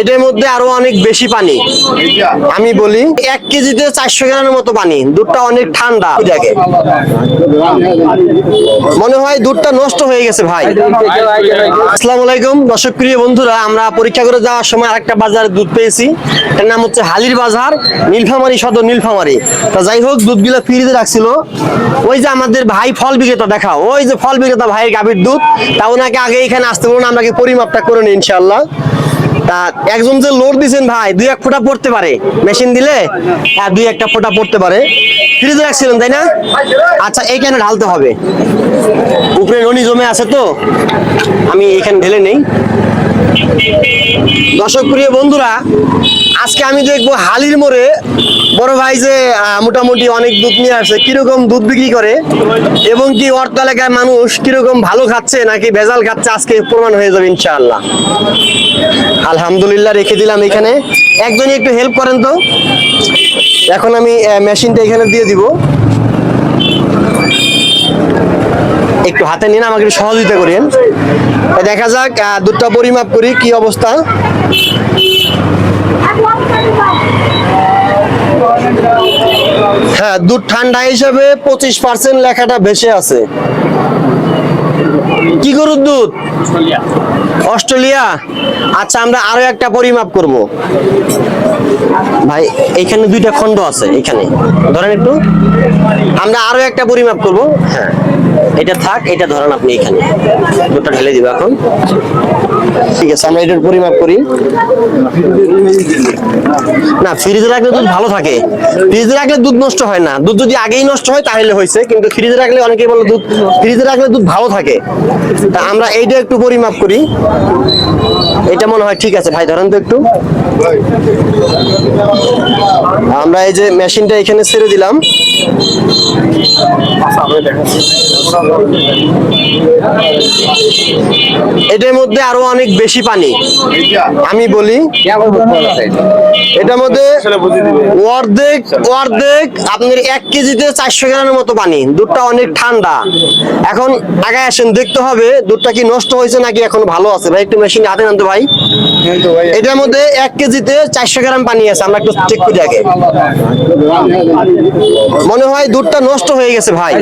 এটার মধ্যে আরও অনেক বেশি পানি। আমি বলি, এক কেজিতে চারশো গ্রামের মতো পানি। দুধটা অনেক ঠান্ডা দেখে মনে হয় দুধটা নষ্ট হয়ে গেছে ভাই। আসসালামু আলাইকুম। দর্শক প্রিয় বন্ধুরা, আমরা পরীক্ষা করে যাওয়ার সময় আরেকটা বাজারে দুধ পেয়েছি। এটার নাম হচ্ছে হালির বাজার, নীলফামারি সদর নীলফামারি। তা যাই হোক, দুধগুলো ফ্রিজে রাখছিল। ওই যে আমাদের ভাই ফল বিক্রেতা, দেখা। ওই যে ফল বিক্রেতা ভাইয়ের গাভীর দুধ, তা ওনাকে আগে এখানে আসতে বলুন আমাকে পরিমাপটা করে নিই ইনশাল্লাহ তা একজন যে লোড দিছেন ভাই, দুই এক ফোঁটা পড়তে পারে। মেশিন দিলে হ্যাঁ দুই একটা ফোঁটা পড়তে পারে। ফ্রিজে রাখছিলেন, তাই না? আচ্ছা এইখানে ঢালতে হবে? উপরে রনি জমে আছে তো। আমি এখানে ঢেলে নেই। দর্শক প্রিয় বন্ধুরা, আজকে আমি দেখব হালির মোড়ে বড় ভাই যে মোটামুটি অনেক দুধ নিয়ে আসছে কীরকম দুধ বিক্রি করে? এবং কি অর্থ এলাকায় মানুষ কীরকম ভালো খাচ্ছে নাকি ভেজাল খাচ্ছে? আজকে প্রমাণ হয়ে যাবে ইনশাআল্লাহ। আলহামদুলিল্লাহ রেখে দিলাম এখানে। একজনই একটু হেল্প করেন তো। এখন আমি মেশিনটা এখানে দিয়ে দিব। একটু হাতে নিন, আমাকে সহযোগিতা করেন দেখা যাক দুধটা পরিমাপ করি, কি অবস্থা। দুধ ঠান্ডা হিসাবে পঁচিশ পার্সেন্ট লেখাটা ভেসে আছে। কি গরুর দুধ? অস্ট্রেলিয়া। আচ্ছা আমরা আরও একটা পরিমাপ করব। ভাই, এখানে দুইটা খণ্ড আছে, এখানে। ধরেন একটু। আমরা আরও একটা পরিমাপ করব। হ্যাঁ এটা থাক, এটা ধরেন আপনি এখানে। দুটো ঢেলে দিব এখন। ঠিক আছে, আমরা এটার পরিমাপ করি। না, ফ্রিজে রাখলে দুধ ভালো থাকে। ফ্রিজে রাখলে দুধ নষ্ট হয় না। দুধ যদি আগেই নষ্ট হয়, তাহলে হয়েছে। কিন্তু ফ্রিজে রাখলে অনেকেই বলে দুধ ফ্রিজে রাখলে দুধ ভালো থাকে। তা আমরা এইটা একটু পরিমাপ করি। এটা মনে হয় ঠিক আছে ভাই, ধরেন তো একটু। আমরা এই যে মেশিনটা এখানে ছেড়ে দিলাম। এটার মধ্যে আরও অনেক বেশি পানি। আমি বলি, এটার মধ্যে অর্ধেক অর্ধেক আপনার এক কেজিতে চারশো গ্রামের মতো পানি। দুধটা অনেক ঠান্ডা। এখন আগে আসেন, দেখতে হবে দুধটা কি নষ্ট হয়েছে নাকি এখন ভালো আছে। ভাই, একটু মেশিন হাতে আনতে ভাই। এটার মধ্যে এক কেজিতে চারশো গ্রাম পানি আছে, আমরা একটু চেক করি আগে। মনে হয় দুধটা নষ্ট হয়ে গেছে ভাই।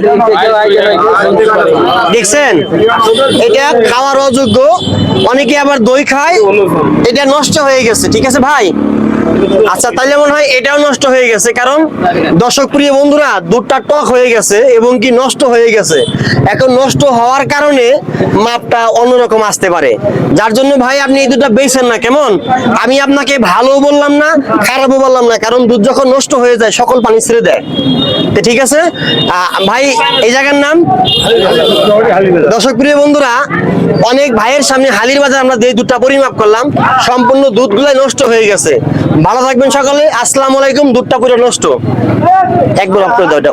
দেখছেন? এটা খাওয়ার অযোগ্য। অনেকে আবার দই খায়, এটা নষ্ট হয়ে গেছে, ঠিক আছে ভাই? আচ্ছা তাহলে মনে হয় এটাও নষ্ট হয়ে গেছে, কারণ দর্শক প্রিয় বন্ধুরা, দুধটা টক হয়ে গেছে এবং কি নষ্ট হয়ে গেছে। এখন নষ্ট হওয়ার কারণে মাপটা অন্যরকম আসতে পারে। যার জন্য ভাই, আপনি এই দুধটা বেছেন না, কেমন? আমি আপনাকে ভালো বললাম না, খারাপও বললাম না, কারণ দুধ যখন নষ্ট হয়ে যায়, সকল পানি ছেড়ে দেয়। তো ঠিক আছে? ভাই, এই জায়গার নাম? দর্শক প্রিয় বন্ধুরা, অনেক ভাইয়ের সামনে হালির বাজার আমরা যে দুধটা পরিমাপ করলাম, সম্পূর্ণ দুধগুলাই নষ্ট হয়ে গেছে। ভালো থাকবেন সকালে। আসসালামু আলাইকুম। দুধটা পুরো নষ্ট। একবার এটা।